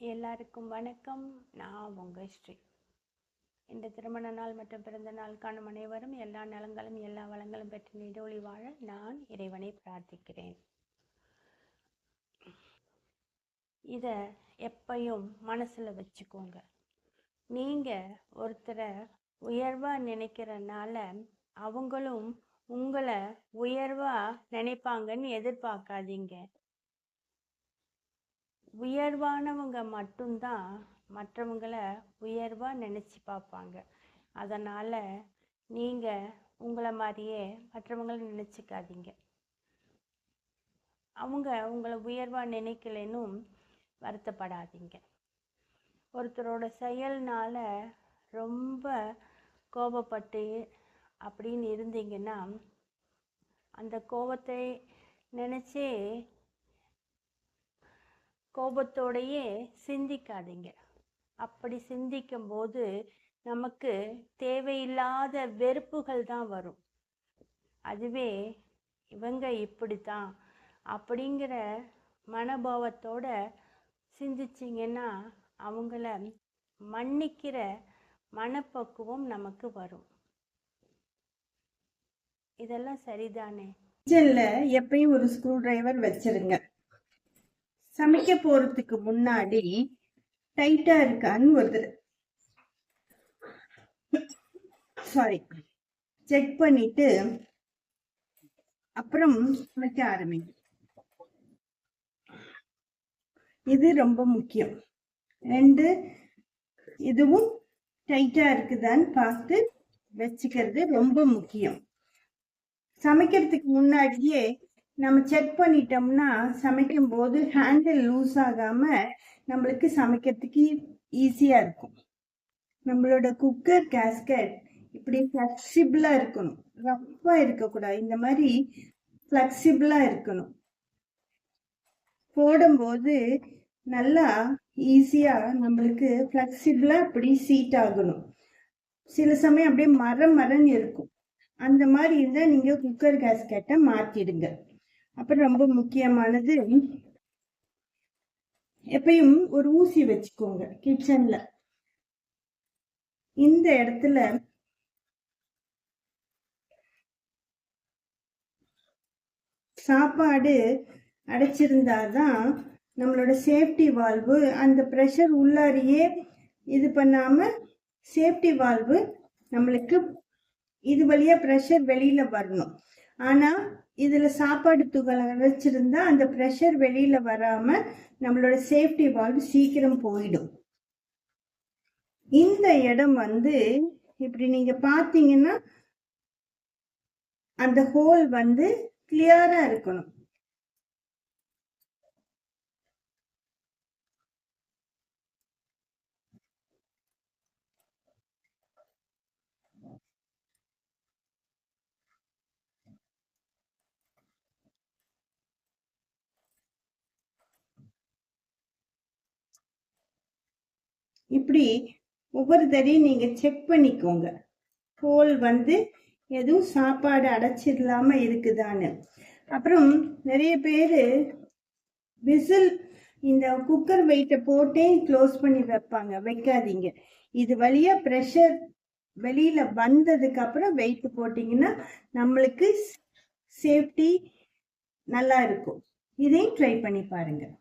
எல்லாருக்கும் வணக்கம். நான் உங்கள் ஸ்ரீ. இந்த திருமண நாள் மற்றும் பிறந்த நாள் காணும் அனைவரும் எல்லா நலங்களும் எல்லா வளங்களும் பெற்று நீடோழி வாழ நான் இறைவனை பிரார்த்திக்கிறேன். இதை எப்பையும் மனசில் வச்சுக்கோங்க. நீங்கள் ஒருத்தரை உயர்வாக நினைக்கிறனால அவங்களும் உங்களை உயர்வாக நினைப்பாங்கன்னு எதிர்பார்க்காதீங்க. உயர்வானவங்க மட்டும்தான் மற்றவங்களை உயர்வாக நினச்சி பார்ப்பாங்க. அதனால் நீங்கள் உங்களை மாதிரியே மற்றவங்களை நினச்சிக்காதீங்க. அவங்க உங்களை உயர்வாக நினைக்கலைன்னும் வருத்தப்படாதீங்க. ஒருத்தரோட செயல்னால் ரொம்ப கோபப்பட்டு அப்படின்னு இருந்தீங்கன்னா அந்த கோபத்தை நினச்சே கோபத்தோடையே சிந்திக்காதீங்க. அப்படி சிந்திக்கும் போது நமக்கு தேவையில்லாத வெறுப்புகள் தான் வரும். அதுவே இவங்க இப்படித்தான். அப்படிங்கிற மனபாவத்தோட சிந்திச்சிங்கன்னா அவங்கள மன்னிக்கிற மனப்பக்குவம் நமக்கு வரும். இதெல்லாம் சரிதானே? கிச்சன்ல எப்பயும் ஒரு ஸ்க்ரூ டிரைவர் வச்சிருங்க. சமைக்க போறதுக்கு முன்னாடி டைட்டா இருக்கான்னு ஒரு சாரி செக் பண்ணிட்டு அப்புறம் சமைக்க ஆரம்பிங்க. இது ரொம்ப முக்கியம். ரெண்டு இதுவும் டைட்டா இருக்குதான்னு பார்த்து வச்சுக்கிறது ரொம்ப முக்கியம். சமைக்கிறதுக்கு முன்னாடியே நம்ம செக் பண்ணிட்டோம்னா சமைக்கும் போது ஹேண்டில் லூஸ் ஆகாம நம்மளுக்கு சமைக்கிறதுக்கு ஈஸியா இருக்கும். நம்மளோட குக்கர் கேஸ்கட் இப்படி ஃப்ளெக்சிபிளா இருக்கணும். ரஃப்பா இருக்கக்கூடாது. இந்த மாதிரி ஃப்ளெக்சிபிளா இருக்கணும். போடும்போது நல்லா ஈஸியாக நம்மளுக்கு ஃப்ளெக்சிபிளாக இப்படி சீட் ஆகணும். சில சமயம் அப்படியே மரம் மரம் இருக்கும். அந்த மாதிரி இருந்தால் நீங்கள் குக்கர் கேஸ்கெட்டை மாற்றிடுங்க அப்புறம் ரொம்ப முக்கியமானது எப்பயும் ஒரு ஊசி வச்சுக்கோங்க கிச்சன்ல. இந்த இடத்துல சாப்பாடு அடைச்சிருந்தாதான் நம்மளோட சேஃப்டி வால்வு அந்த ப்ரெஷர் உள்ளாரியே இது பண்ணாம சேஃப்டி வால்வு நம்மளுக்கு இது வழியா ப்ரெஷர் வெளியில வரணும். ஆனால் இதில் சாப்பாடு துகள் அடைச்சிருந்தா அந்த ப்ரெஷர் வெளியில் வராமல் நம்மளோட சேஃப்டி வால்வ் சீக்கிரம் போயிடும். இந்த இடம் வந்து இப்படி நீங்கள் பார்த்தீங்கன்னா அந்த ஹோல் வந்து கிளியராக இருக்கணும். இப்படி ஒவ்வொரு தடையும் நீங்கள் செக் பண்ணிக்கோங்க. ஹோல் வந்து எதுவும் சாப்பாடு அடைச்சிடலாமல் இருக்குதான்னு. அப்புறம் நிறைய பேர் விசில் இந்த குக்கர் வெயிட்டை போட்டே க்ளோஸ் பண்ணி வைப்பாங்க. வைக்காதீங்க. இது வழியா ப்ரெஷர் வெளியில் வந்ததுக்கப்புறம் வெயிட் போட்டிங்கன்னா நம்மளுக்கு சேஃப்டி நல்லா இருக்கும். இதையும் ட்ரை பண்ணி பாருங்கள்